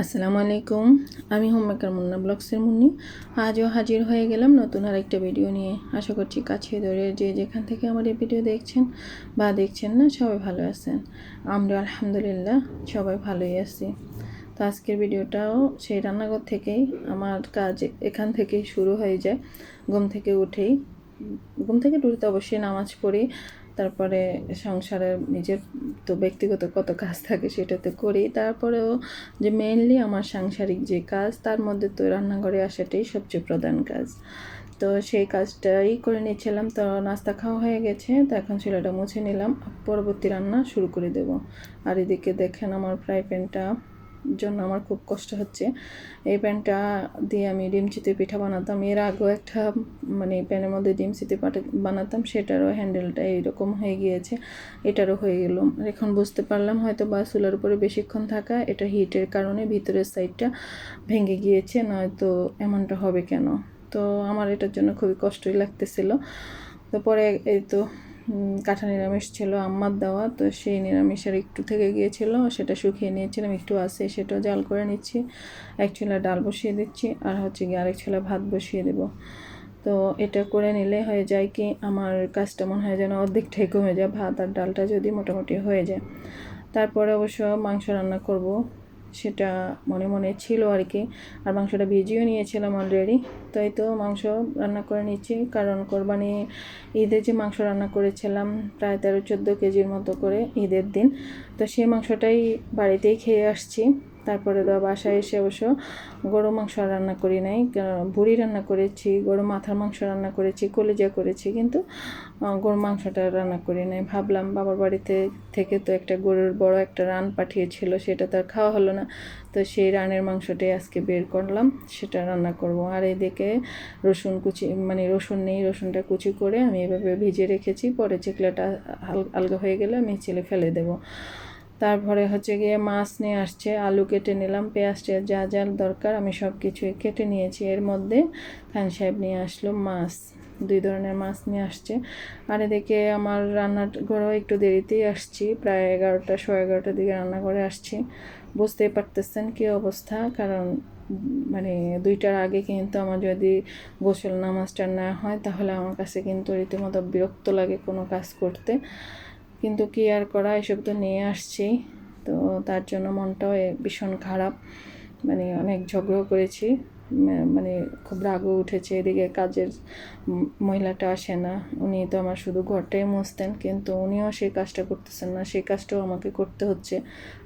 আসসালামু আলাইকুম। আমি হোমমেকার মুন্না ব্লগসের মুন্নি। আজও হাজির হয়ে গেলাম নতুন আর একটা ভিডিও নিয়ে। আশা করছি কাছে ধরে যে যেখান থেকে আমার এই ভিডিও দেখছেন বা দেখছেন না, সবাই ভালো আছেন। আমরা আলহামদুলিল্লাহ সবাই ভালোই আছি। তো আজকের ভিডিওটাও সেই রান্নাঘর থেকেই আমার কাজ এখান থেকেই শুরু হয়ে যায়। ঘুম থেকে উঠেই, ঘুম থেকে উঠে তো অবশ্যই নামাজ পড়ি। তারপরে সংসারের নিজের তো ব্যক্তিগত কত কাজ থাকে সেটা তো করি। তারপরেও যে মেইনলি আমার সাংসারিক যে কাজ, তার মধ্যে তো রান্নাঘরে আসাটাই সবচেয়ে প্রধান কাজ। তো সেই কাজটাই করে নিচ্ছিলাম। তো নাস্তা খাওয়া হয়ে গেছে। তো এখন চুলাটা মুছে নিলাম। পরবর্তী রান্না শুরু করে দেব। আর এদিকে দেখেন আমার ফ্রাই প্যানটা জন্য আমার খুব কষ্ট হচ্ছে। এই প্যানটা দিয়ে আমি ডিম চিতে পিঠা বানাতাম। এর আগেও একটা মানে প্যানের মধ্যে ডিম চিতে পাঠা বানাতাম, সেটারও হ্যান্ডেলটা এইরকম হয়ে গিয়েছে। এটারও হয়ে গেল। এখন বুঝতে পারলাম হয়তো বা চুলার উপরে বেশিক্ষণ থাকা, এটা হিটের কারণে ভিতরের সাইডটা ভেঙে গিয়েছে, নয়তো এমনটা হবে কেন? তো আমার এটার জন্য খুবই কষ্টই লাগতেছিল। তো পরে এই তো কাঁঠা নিরামিষ ছিল আম্মার দেওয়া, তো সেই নিরামিষের একটু থেকে গিয়েছিল, সেটা শুকিয়ে নিয়েছিলাম, একটু আছে সেটাও জাল করে নিচ্ছি। এক চুলা ডাল বসিয়ে দিচ্ছি, আর হচ্ছে গিয়ে আরেক চুলা ভাত বসিয়ে দেবো। তো এটা করে নিলে হয়ে যায় কি, আমার কাজটা মনে হয় যেন অর্ধেকটাই কমে যায়, ভাত আর ডালটা যদি মোটামুটি হয়ে যায়। তারপরে অবশ্য মাংস রান্না করব। সেটা মনে মনে ছিল আর কি। আর মাংসটা ভিজিয়েও নিয়েছিলাম অলরেডি তাই তো মাংস রান্না করে নিচ্ছি। কারণ কোরবানি ঈদে যে মাংস রান্না করেছিলাম, প্রায় তেরো চোদ্দ কেজির মতো করে ঈদের দিন। তো সেই মাংসটাই বাড়িতেই খেয়ে আসছি। তারপরে তো বাসায় এসে অবশ্য গরু মাংস রান্না করি নাই ভুড়ি রান্না করেছি, গরু মাথার মাংস রান্না করেছি, কলিজা করেছি, কিন্তু গরুর মাংসটা রান্না করি নাই। ভাবলাম বাবার বাড়িতে থেকে তো একটা গরুর বড় একটা রান পাঠিয়েছিল, সেটা তো আর খাওয়া হলো না। তো সেই রানের মাংসটাই আজকে বের করলাম, সেটা রান্না করব। আর এদিকে রসুন কুচি মানে রসুন নেই, রসুনটা কুচি করে আমি এভাবে ভিজে রেখেছি, পরে চিকলাটা আলগা হয়ে গেলে আমি ছেলে ফেলে দেবো। তারপরে হচ্ছে গিয়ে মাছ নিয়ে আসছে, আলু কেটে নিলাম পেঁয়াজ টেয়াজ যা যা দরকার আমি সব কিছুই কেটে নিয়েছি। এর মধ্যে খান সাহেব নিয়ে আসলো মাছ, দুই ধরনের মাছ নিয়ে আসছে। আর এদিকে আমার রান্নার ঘরেও একটু দেরিতেই আসছি, প্রায় এগারোটা শো এগারোটার দিকে রান্না করে আসছি। বুঝতেই পারতেছেন কী অবস্থা? কারণ মানে দুইটার আগে কিন্তু আমার যদি গোসল নামাজটা না হয়, তাহলে আমার কাছে কিন্তু রীতিমতো বিরক্ত লাগে কোনো কাজ করতে। কিন্তু কি আর করা, এসব তো নিয়ে আসছি তো তার জন্য মনটাও ভীষণ খারাপ। মানে অনেক ঝগড়াও করেছি। মানে খুব রাগও উঠেছে। এদিকে কাজের মহিলাটা আসে না। উনি তো আমার শুধু ঘরটাই মুছতেন, কিন্তু উনিও সেই কাজটা করতেছেন না। সেই কাজটাও আমাকে করতে হচ্ছে।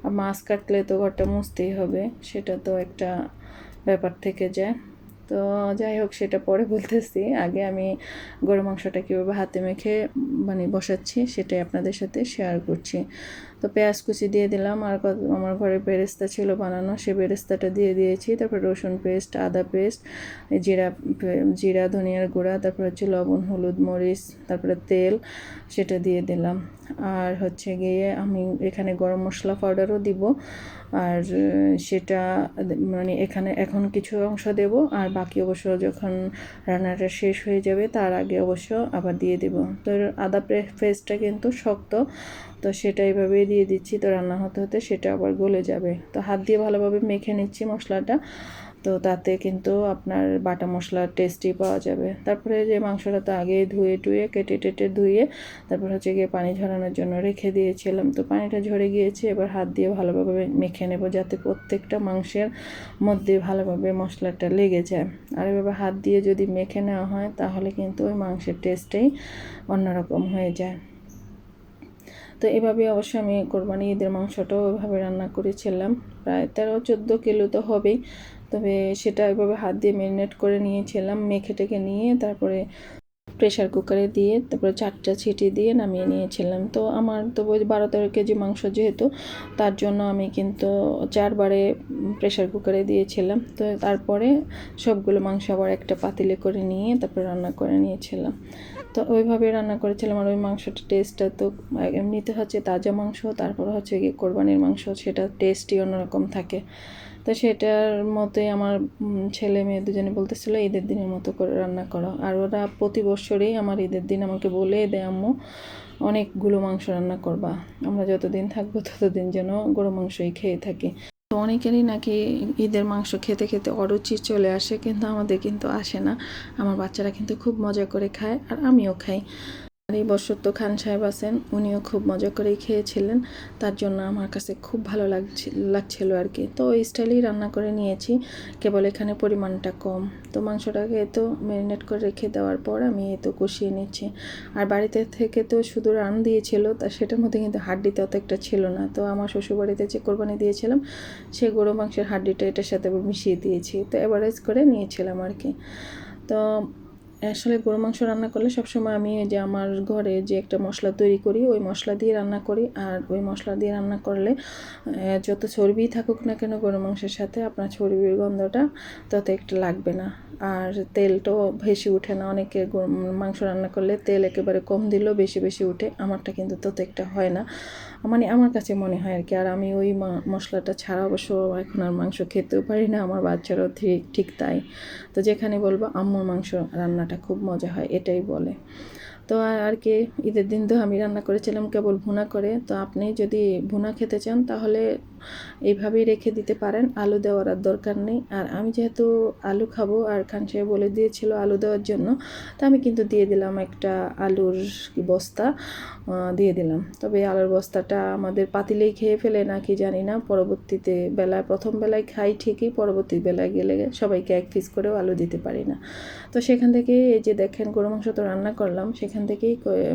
আর মাছ কাটলে তো ঘরটা মুছতেই হবে। সেটা তো একটা ব্যাপার থেকে যায়। তো যাই হোক সেটা পরে বলতেছি। আগে আমি গরু মাংসটা কীভাবে হাতে মেখে মানে বসাচ্ছি, সেটাই আপনাদের সাথে শেয়ার করছি। তো পেঁয়াজ কুচি দিয়ে দিলাম, আর আমার ঘরে বেরেস্তা ছিল বানানো, সে বেরেস্তাটা দিয়ে দিয়েছি। তারপর রসুন পেস্ট, আদা পেস্ট জিরা জিরা, ধনিয়ার গুঁড়া, তারপর হচ্ছে লবণ, হলুদ, মরিচ, তারপরে তেল, সেটা দিয়ে দিলাম। আর হচ্ছে গিয়ে আমি এখানে গরম মশলা পাউডারও দিব। আর সেটা মানে এখানে এখন কিছু অংশ দেব, আর বাকি অবশ্য যখন রান্নাটা শেষ হয়ে যাবে তার আগে অবশ্য আবার দিয়ে দেব। তো আদা পেস্টটা কিন্তু শক্ত, তো সেটা এইভাবেই দিয়ে দিচ্ছি, তো রান্না হতে হতে সেটা আবার গলে যাবে। তো হাত দিয়ে ভালোভাবে মেখে নিচ্ছি মশলাটা। তো তাতে কিন্তু আপনার বাটা মশলার টেস্টই পাওয়া যাবে। তারপরে যে মাংসটা তো আগে ধুয়ে টুয়ে, কেটে টেটে ধুয়ে, তারপর হচ্ছে গিয়ে পানি ঝরানোর জন্য রেখে দিয়েছিলাম। তো পানিটা ঝরে গিয়েছে, এবার হাত দিয়ে ভালোভাবে মেখে নেব যাতে প্রত্যেকটা মাংসের মধ্যে ভালোভাবে মশলাটা লেগে যায়। আর এভাবে হাত দিয়ে যদি মেখে নেওয়া হয়, তাহলে কিন্তু ওই মাংসের টেস্টেই অন্যরকম হয়ে যায়। তো এভাবে অবশ্য আমি কোরবানি ঈদের মাংসটাও ওইভাবে রান্না করেছিলাম। প্রায় তেরো চোদ্দ কিলো তো হবেই। তবে সেটা এভাবে হাত দিয়ে ম্যারিনেট করে নিয়েছিলাম, মেখে টেকে নিয়ে তারপরে প্রেশার কুকারে দিয়ে তারপরে চারটা ছিটি দিয়ে নামিয়ে নিয়েছিলাম। তো আমার তো বারো তেরো কেজি মাংস যেহেতু, তার জন্য আমি কিন্তু চারবারে প্রেশার কুকারে দিয়েছিলাম। তো তারপরে সবগুলো মাংস আবার একটা পাতিলে করে নিয়ে তারপরে রান্না করে নিয়েছিলাম। তো ওইভাবে রান্না করেছিলাম আর ওই মাংসটা টেস্টটা তো এমনিতে হচ্ছে তাজা মাংস, তারপর হচ্ছে গিয়ে কোরবানির মাংস, সেটা টেস্টই অন্যরকম থাকে। তো সেটার মতোই আমার ছেলে মেয়ে দুজনে বলতেছিল, ঈদের দিনের মতো করে রান্না করো। আর ওরা প্রতি বছরেই আমার ঈদের দিন আমাকে বলে দেয়, আম্মু, অনেকগুলো মাংস রান্না করবা। আমরা যতদিন থাকব ততদিন যেন গরু মাংসই খেয়ে থাকি। তো অনেকেরই নাকি ঈদের মাংস খেতে খেতে অরুচি চলে আসে, কিন্তু আমাদের কিন্তু আসে না। আমার বাচ্চারা কিন্তু খুব মজা করে খায়, আর আমিও খাই। আর এই বছর তো খান সাহেব আছেন, উনিও খুব মজা করেই খেয়েছিলেন। তার জন্য আমার কাছে খুব ভালো লাগছিল লাগছিল আর কি। তো ওই স্টাইলেই রান্না করে নিয়েছি। কেবল এখানে পরিমাণটা কম। তো মাংসটাকে তো ম্যারিনেট করে রেখে দেওয়ার পর আমি এ তো কষিয়ে নিচ্ছি। আর বাড়িতে থেকে তো শুধু রান দিয়েছিল, তা সেটার মধ্যে কিন্তু হাড্ডিতে অত একটা ছিল না। তো আমার শ্বশুরবাড়িতে যে কোরবানি দিয়েছিলাম সেই গরু মাংসের হাড্ডিটা এটার সাথে মিশিয়ে দিয়েছি। তো এভারেজ করে নিয়েছিলাম আর কি। তো আসলে গরু মাংস রান্না করলে সবসময় আমি যে আমার ঘরে যে একটা মশলা তৈরি করি, ওই মশলা দিয়ে রান্না করি। আর ওই মশলা দিয়ে রান্না করলে যত চর্বি থাকুক না কেন গরু মাংসের সাথে আপনার চর্বির গন্ধটা তত একটু লাগবে না। আর তেলটাও বেশি উঠে না, অনেকে মাংস রান্না করলে তেল একেবারে কম দিলেও বেশি বেশি উঠে, আমারটা কিন্তু তত একটা হয় না। মানে আমার কাছে মনে হয় আর কি আর আমি ওই মশলাটা ছাড়া অবশ্য এখন আর মাংস খেতেও পারি না, আমার বাচ্চারাও ঠিক ঠিক তাই। তো যেখানে বলব, আম্মুর মাংস রান্নাটা খুব মজা হয়, এটাই বলে। তো আর কি, ঈদের দিন তো আমি রান্না করেছিলাম কেবল ভুনা করে। তো আপনি যদি ভুনা খেতে চান তাহলে এইভাবেই রেখে দিতে পারেন। আলু দেওয়ার আর দরকার নেই। আর আমি যেহেতু আলু খাব, আর খান সাহেব বলে দিয়েছিল আলু দেওয়ার জন্য, তো আমি কিন্তু দিয়ে দিলাম একটা আলুর বস্তা দিয়ে দিলাম। তবে আলুর বস্তাটা আমাদের পাতিলেই খেয়ে ফেলে নাকি জানি না। পরবর্তীতে বেলায়, প্রথম বেলায় খাই ঠিকই, পরবর্তী বেলায় গেলে সবাইকে এক পিস করেও আলু দিতে পারি না। তো সেখান থেকে এই যে দেখেন গরু মাংস তো রান্না করলাম, সেখান থেকেই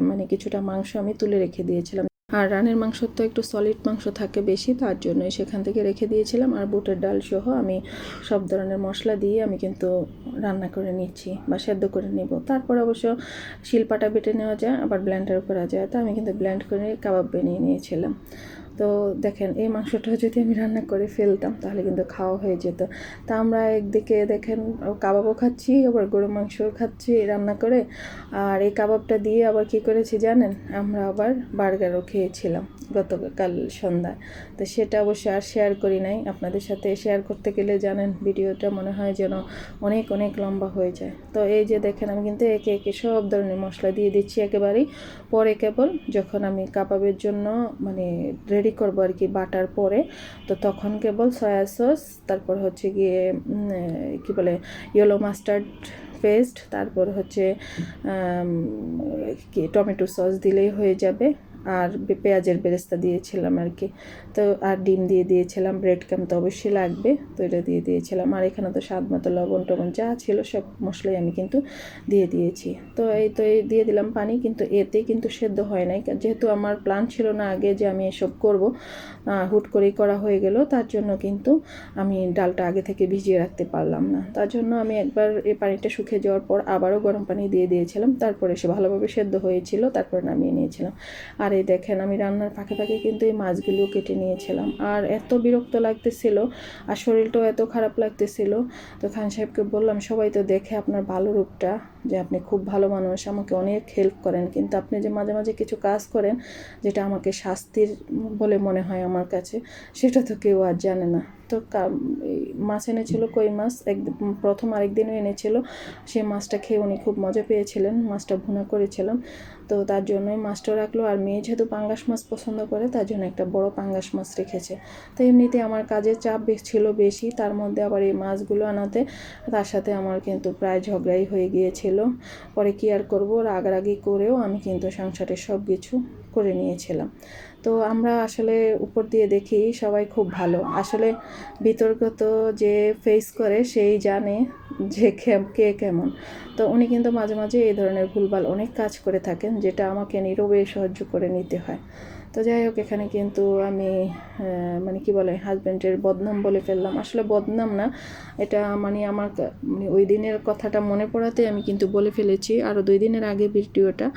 মানে কিছুটা মাংস আমি তুলে রেখে দিয়েছিলাম। আর রানের মাংস তো একটু সলিড মাংস থাকে বেশি, তার জন্য সেখান থেকে রেখে দিয়েছিলাম। আর বুটের ডাল সহ আমি সব ধরনের মশলা দিয়ে আমি কিন্তু রান্না করে নিচ্ছি বা সেদ্ধ করে নেব। তারপর অবশ্য শিলপাটা বেটে নেওয়া যায়, আবার ব্লেন্ডার করা যায়। তো আমি কিন্তু ব্ল্যান্ড করে কাবাব বানিয়ে নিয়েছিলাম। তো দেখেন, এই মাংসটা যদি আমি রান্না করে ফেলতাম, তাহলে কিন্তু খাওয়া হয়ে যেত। তা আমরা একদিকে দেখেন কাবাবও খাচ্ছি, আবার গরু মাংসও খাচ্ছি রান্না করে। আর এই কাবাবটা দিয়ে আবার কি করেছি জানেন? আমরা আবার বার্গারও খেয়েছিলাম গতকাল সন্ধ্যায়। তো সেটা অবশ্যই আর শেয়ার করি নাই। আপনাদের সাথে শেয়ার করতে গেলে জানেন, ভিডিওটা মনে হয় যেন অনেক অনেক লম্বা হয়ে যায়। তো এই যে দেখেন, আমি কিন্তু একে একে সব ধরনের মশলা দিয়ে দিচ্ছি একেবারেই। পরে কেবল যখন আমি কাবাবের জন্য মানে রেডি করব আর কি বাটার পরে, তো তখন কেবল সয়া সস তারপর হচ্ছে গিয়ে কি বলে ইয়েলো মাস্টার্ড পেস্ট তারপর হচ্ছে কি টমেটো সস দিলেই হয়ে যাবে। আর পেঁয়াজের বেরেস্তা দিয়েছিলাম আর কি। তো, আর ডিম দিয়ে দিয়েছিলাম ব্রেড ক্যাম তো অবশ্যই লাগবে, তো এটা দিয়ে দিয়েছিলাম। আর এখানে তো স্বাদ মতো লবণ টবণ যা ছিল সব মশলাই আমি কিন্তু দিয়ে দিয়েছি। তো এই তো এই দিয়ে দিলাম পানি, কিন্তু এতে কিন্তু সেদ্ধ হয় নাই। যেহেতু আমার প্ল্যান ছিল না আগে যে আমি এসব করব হুট করেই করা হয়ে গেল, তার জন্য কিন্তু আমি ডালটা আগে থেকে ভিজিয়ে রাখতে পারলাম না। তার জন্য আমি একবার এই পানিটা শুকিয়ে যাওয়ার পর আবারও গরম পানি দিয়ে দিয়েছিলাম, তারপরে সে ভালোভাবে সেদ্ধ হয়েছিল, তারপরে নামিয়ে নিয়েছিলাম। আর এই দেখেন, আমি রান্নার ফাঁকে ফাঁকে কিন্তু এই মাছগুলো কেটে নিয়েছিলাম। আর এত বিরক্ত লাগতেছিল আর শরীরটাও এত খারাপ লাগতেছিল। তো খান সাহেবকে বললাম, সবাই তো দেখে আপনার ভালো রূপটা, যে আপনি খুব ভালো মানুষ, আমাকে অনেক হেল্প করেন। কিন্তু আপনি যে মাঝে মাঝে কিছু কাজ করেন, যেটা আমাকে শাস্তির বলে মনে হয় আমার কাছে, সেটা তো কেউ আর জানে না। তো মাছ এনেছিল কই মাছ? এক প্রথম আরেকদিনও এনেছিল। সেই মাছটা খেয়ে উনি খুব মজা পেয়েছিলেন, মাছটা ভুনা করেছিলাম। তো তার জন্যই মাছটা রাখল। আর মেয়ে যেহেতু পাঙ্গাস মাছ পছন্দ করে, তার জন্য একটা বড় পাঙ্গাস মাছ রেখেছে। তো এমনিতে আমার কাজের চাপ ছিল বেশি। তার মধ্যে আবার এই মাছগুলো আনাতে তার সাথে আমার কিন্তু প্রায় ঝগড়াই হয়ে গিয়েছিল। পরে কি আর করব? রাগারাগি করেও আমি কিন্তু সংসারের সব কিছু করে নিয়েছিলাম। তো আমরা আসলে উপর দিয়ে দেখি সবাই খুব ভালো। আসলে বিতর্কত যে ফেস করে সেই জানে যে কে- কেমন। তো উনি কিন্তু মাঝে মাঝে এই ধরনের ভুলভাল অনেক কাজ করে থাকেন, যেটা আমাকে নীরবে সহ্য করে নিতে হয়। তো যাই হোক, এখানে কিন্তু আমি মানে কি বলে হাজব্যান্ডের বদনাম বলে ফেললাম। আসলে বদনাম না, এটা মানে আমার মানে ওই দিনের কথাটা মনে পড়াতে আমি কিন্তু বলে ফেলেছি। আরও দুই দিনের আগে ভিডিওটা।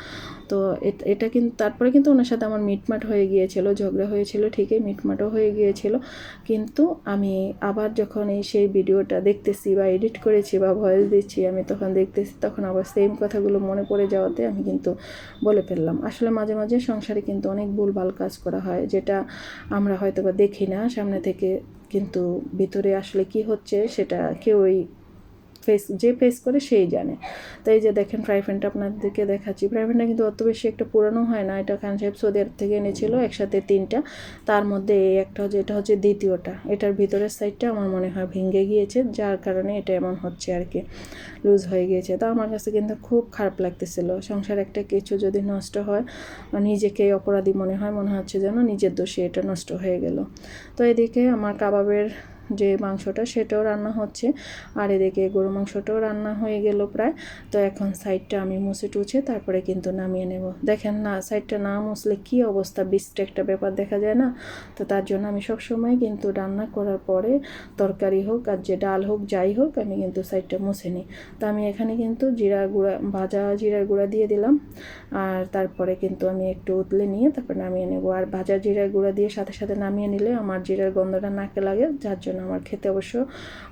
তো এট- কিন্তু তারপরে কিন্তু ওনার সাথে আমার মিটমাট হয়ে গিয়েছিল, ঝগড়া হয়েছিল, ঠিকই মিটমাটও হয়ে গিয়েছিল। কিন্তু আমি আবার যখন এই সেই ভিডিওটা দেখতেছি বা এডিট করেছি বা ভয়েস দিচ্ছি, আমি তখন দেখতেছি, তখন আবার সেম কথাগুলো মনে পড়ে যাওয়াতে আমি কিন্তু বলে ফেললাম। আসলে মাঝে মাঝে সংসারে কিন্তু অনেক ভুলভাল কাজ করা হয়, যেটা আমরা হয়তো বা দেখি না সামনে থেকে, কিন্তু ভিতরে আসলে কি হচ্ছে সেটা কেউই ফেস যে ফেস করে সেই জানে। তো এই যে দেখেন ফ্রাই প্যানটা আপনাদেরকে দেখাচ্ছি। ফ্রাই প্যানটা কিন্তু অত বেশি একটা পুরানো হয় না। এটা খান সাহেব সৌদি আরব থেকে এনেছিল একসাথে তিনটা। তার মধ্যে এই একটা হচ্ছে, এটা হচ্ছে দ্বিতীয়টা। এটার ভিতরের সাইডটা আমার মনে হয় ভেঙে গিয়েছে, যার কারণে এটা এমন হচ্ছে আর কি লুজ হয়ে গিয়েছে। তো আমার কাছে কিন্তু খুব খারাপ লাগতেছিল। সংসার একটা কিছু যদি নষ্ট হয় নিজেকে অপরাধী মনে হয়, মনে হচ্ছে যেন নিজের দোষে এটা নষ্ট হয়ে গেল। তো এদিকে আমার কাবাবের যে মাংসটা সেটাও রান্না হচ্ছে। আর এদিকে গরু মাংসটাও রান্না হয়ে গেল প্রায়। তো এখন সাইডটা আমি মুছে টুছে তারপরে কিন্তু নামিয়ে নেব। দেখেন না, সাইডটা না মুছলে কী অবস্থা বিস্ট একটা ব্যাপার দেখা যায় না। তো তার জন্য আমি সবসময় কিন্তু রান্না করার পরে তরকারি হোক আর যে ডাল হোক, যাই হোক, আমি কিন্তু সাইডটা মুছে নিই। তো আমি এখানে কিন্তু জিরা গুঁড়া, ভাজা জিরার গুঁড়া দিয়ে দিলাম। আর তারপরে কিন্তু আমি একটু উতলে নিয়ে তারপর নামিয়ে নেব। আর ভাজা জিরার গুঁড়া দিয়ে সাথে সাথে নামিয়ে নিলে আমার জিরার গন্ধটা নাকে লাগে, যার জন্য আমার খেতে অবশ্য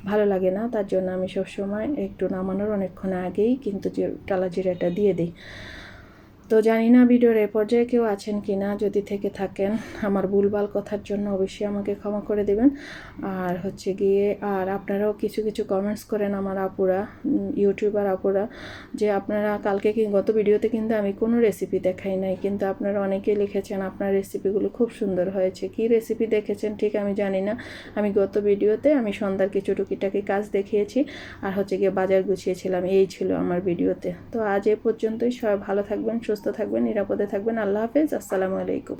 ভালো লাগে না। তার জন্য আমি সবসময় একটু নামানোর অনেকক্ষণ আগেই কিন্তু টালা জিরাটা দিয়ে দিই। তো জানি না ভিডিওর এ পর্যায়ে কেউ আছেন কি না, যদি থেকে থাকেন, আমার ভুলভাল কথার জন্য অবশ্যই আমাকে ক্ষমা করে দেবেন। আর হচ্ছে গিয়ে, আর আপনারাও কিছু কিছু কমেন্টস করেন আমার আপুরা ইউটিউবার আপুরা, যে আপনারা কালকে কি, গত ভিডিওতে কিন্তু আমি কোনো রেসিপি দেখাই নাই, কিন্তু আপনারা অনেকেই লিখেছেন আপনার রেসিপিগুলো খুব সুন্দর হয়েছে। কি রেসিপি দেখেছেন ঠিক আমি জানি না। আমি গত ভিডিওতে আমি সন্ধ্যার কিছু টুকিটাকি কাজ দেখিয়েছি, আর হচ্ছে গিয়ে বাজার গুছিয়েছিলাম, এই ছিল আমার ভিডিওতে। তো আজ এ পর্যন্তই, সবাই ভালো থাকবেন সুস্থ থাকবেন নিরাপদে থাকবেন। আল্লাহ হাফেজ আসসালামু আলাইকুম।